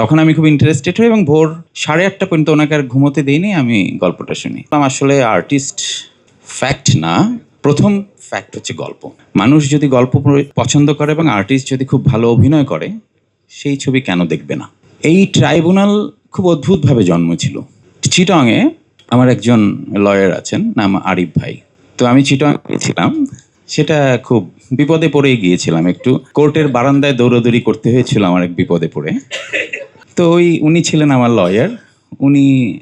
তখন আমি খুব ইন্টারেস্টেড হই এবং ভোর সাড়ে আটটা পর্যন্ত ওনাকে আর ঘুমোতে দিইনি, আমি গল্পটা শুনি। আসলে আর্টিস্ট ফ্যাক্ট না, প্রথম ফ্যাক্ট হচ্ছে গল্প। মানুষ যদি গল্প পছন্দ করে এবং আর্টিস্ট যদি খুব ভালো অভিনয় করে, সেই ছবি কেন দেখবে না? এই ট্রাইব্যুনাল খুব অদ্ভুতভাবে জন্ম ছিল। চিটংয়ে আমার একজন লয়ার আছেন, নাম আরিফ ভাই। তো আমি চিটং গিয়েছিলাম, সেটা খুব বিপদে পড়ে গিয়েছিলাম। একটু কোর্টের বারান্দায় দৌড়াদৌড়ি করতে হয়েছিল আমার এক বিপদে পড়ে। তো ওই উনি ছিলেন আমার লয়ার উনি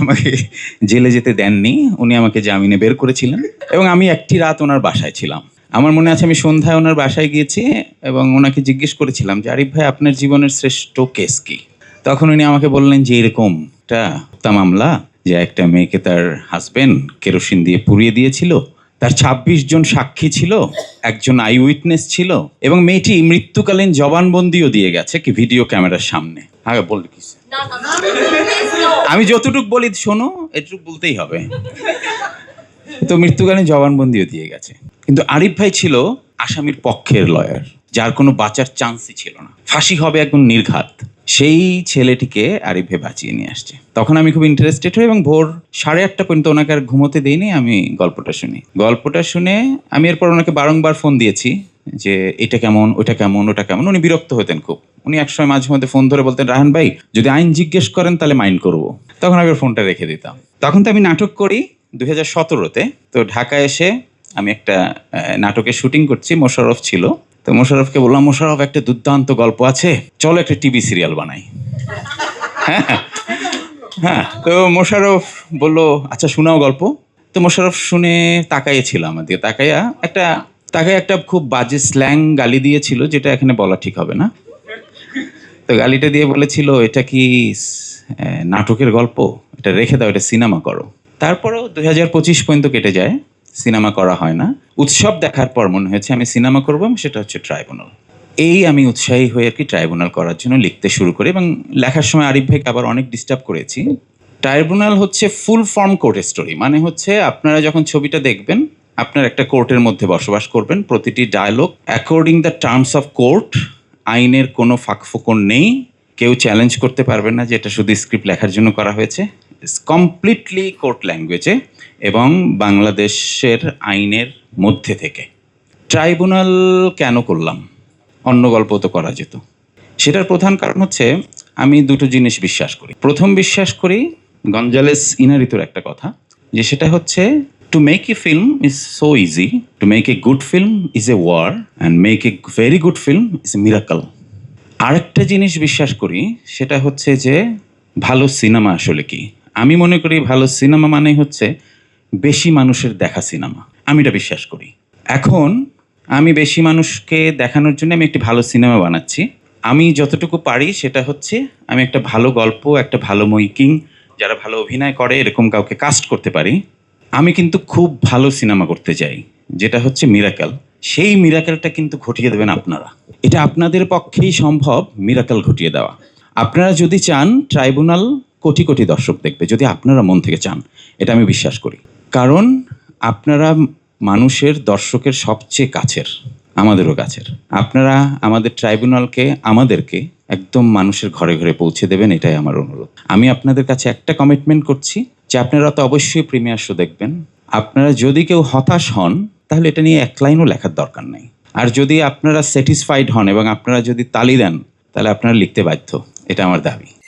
আমাকে জেলে যেতে দেননি। উনি আমাকে জামিনে বের করেছিলেন। এবং আমি একটি রাত ওনার বাসায় ছিলাম। আমার মনে আছে আমি সন্ধ্যায় ওনার বাসায় গিয়েছি এবং ওনাকে জিজ্ঞেস করেছিলাম যে, আরিফ ভাই, আপনার জীবনের শ্রেষ্ঠ কেস কি? তখন উনি আমাকে বললেন যে, এরকম একটা হত্যা মামলা যে একটা মেয়েকে তার হাজবেন্ড কেরোসিন দিয়ে পুড়িয়ে দিয়েছিল, তার ২৬ জন সাক্ষী ছিল, একজন আই উইটনেস ছিল এবং মেয়েটি মৃত্যুকালীন জবানবন্দিও দিয়ে গেছে কি ভিডিও ক্যামেরার সামনে। আগে বল কি আমি যতটুক বলি শোনো এটুকু বলতেই হবে। তো মৃত্যুকালীন জবানবন্দিও দিয়ে গেছে। কিন্তু আরিফ ভাই ছিল আসামির পক্ষের লয়ার যার কোনো বাঁচার চান্সই ছিল না। ফাঁসি হবে একদম নির্ঘাত। সেই ছেলেটিকে আরিফ ভাই বাঁচিয়ে নিয়ে আসছে। তখন আমি খুব ইন্টারেস্টেড হই এবং ভোর সাড়ে আটটা পর্যন্ত ওনাকে আর ঘুমোতে দিইনি আমি গল্পটা শুনি। গল্পটা শুনে আমি এরপর ওনাকে বারংবার ফোন দিয়েছি। যে এটা কেমন ওটা কেমন ওটা কেমন। উনি বিরক্ত হতেন খুব। উনি একসময় মাঝে মধ্যে ফোন ধরে বলতেন রাহান ভাই যদি আইন জিজ্ঞেস করেন তাহলে মাইন্ড করব। তখন আমি ফোনটা রেখে দিতাম। তখন তো আমি নাটক করি দুই হাজার সতেরোতে। তো ঢাকায় এসে আমি একটা আহ, নাটকের শুটিং করছি মোশাররফ ছিল। তো মোশাররফকে বললাম মোশারফ একটা দুর্দান্ত গল্প আছে। চলো একটা টিভি সিরিয়াল বানাই। হ্যাঁ হ্যাঁ তো মোশাররফ বলল আচ্ছা শোনাও গল্প। তো মোশারফ শুনে তাকাইয়েছিল আমার দিকে। তাকাইয়া একটা তাকায় একটা খুব বাজে স্ল্যাং গালি দিয়েছিল, যেটা এখানে বলা ঠিক হবে না। তো গালিটা দিয়ে বলেছিল, এটা কি নাটকের গল্প? এটা রেখে দাও, এটা সিনেমা করো। তারপরেও দুই হাজার পঁচিশ পর্যন্ত কেটে যায়, সিনেমা করা হয় না। উৎসব দেখার পর মনে হয়েছে আমি সিনেমা করব সেটা হচ্ছে ট্রাইব্যুনাল। এই আমি উৎসাহী হয়ে আর কি ট্রাইব্যুনাল করার জন্য লিখতে শুরু করি এবং লেখার সময় আরিফ ভাইকে আবার অনেক ডিস্টার্ব করেছি। ট্রাইব্যুনাল হচ্ছে ফুল ফর্ম কোর্ট স্টোরি মানে হচ্ছে আপনারা যখন ছবিটা দেখবেন আপনার একটা কোর্টের মধ্যে বসবাস করবেন। প্রতিটি dialogue according the terms of court আইনের কোনো ফাঁকফোকর নেই। কেউ চ্যালেঞ্জ করতে পারবে না যে এটা শুধু স্ক্রিপ্ট লেখার জন্য করা হয়েছে। কমপ্লিটলি কোর্ট ল্যাঙ্গুয়েজে এবং বাংলাদেশের আইনের মধ্যে থেকে। ট্রাইব্যুনাল কেন করলাম? অন্য গল্প তো করা যেত। সেটার প্রধান কারণ হচ্ছে, আমি দুটো জিনিস বিশ্বাস করি। প্রথম বিশ্বাস করি, গঞ্জালেস ইনারিতোর একটা কথা, যে সেটা হচ্ছে to make a film is so easy to make a good film is a war and make a very good film is a miracle আরেকটা জিনিস বিশ্বাস করি, সেটা হচ্ছে যে ভালো সিনেমা আসলে কি? আমি মনে করি ভালো সিনেমা মানে হচ্ছে বেশি মানুষের দেখা সিনেমা। আমি এটা বিশ্বাস করি। এখন আমি বেশি মানুষকে দেখানোর জন্য আমি একটি ভালো সিনেমা বানাচ্ছি। আমি যতটুকু পারি সেটা হচ্ছে আমি একটা ভালো গল্প, একটা ভালো মেকিং যারা ভালো অভিনয় করে, এরকম কাউকে কাস্ট করতে পারি। আমি কিন্তু খুব ভালো সিনেমা করতে চাই, যেটা হচ্ছে মিরাকেল সেই মিরাকেলটা কিন্তু ঘটিয়ে দেবেন আপনারা। এটা আপনাদের পক্ষেই সম্ভব মিরাকেল ঘটিয়ে দেওয়া। আপনারা যদি চান ট্রাইব্যুনাল কোটি কোটি দর্শক দেখবে, যদি আপনারা মন থেকে চান। এটা আমি বিশ্বাস করি। কারণ আপনারা মানুষের দর্শকের সবচেয়ে কাছের, আমাদেরও কাছের। আপনারা আমাদের ট্রাইব্যুনালকে আমাদেরকে একদম মানুষের ঘরে ঘরে পৌঁছে দেবেন, এটাই আমার অনুরোধ। আমি আপনাদের কাছে একটা কমিটমেন্ট করছি যে আপনারা তো অবশ্যই প্রিমিয়ার শো দেখবেন। আপনারা যদি কেউ হতাশ হন, তাহলে এটা নিয়ে এক লাইনও লেখার দরকার নেই। আর যদি আপনারা স্যাটিসফাইড হন এবং আপনারা যদি তালি দেন, তাহলে আপনারা লিখতে বাধ্য। এটা আমার দাবি।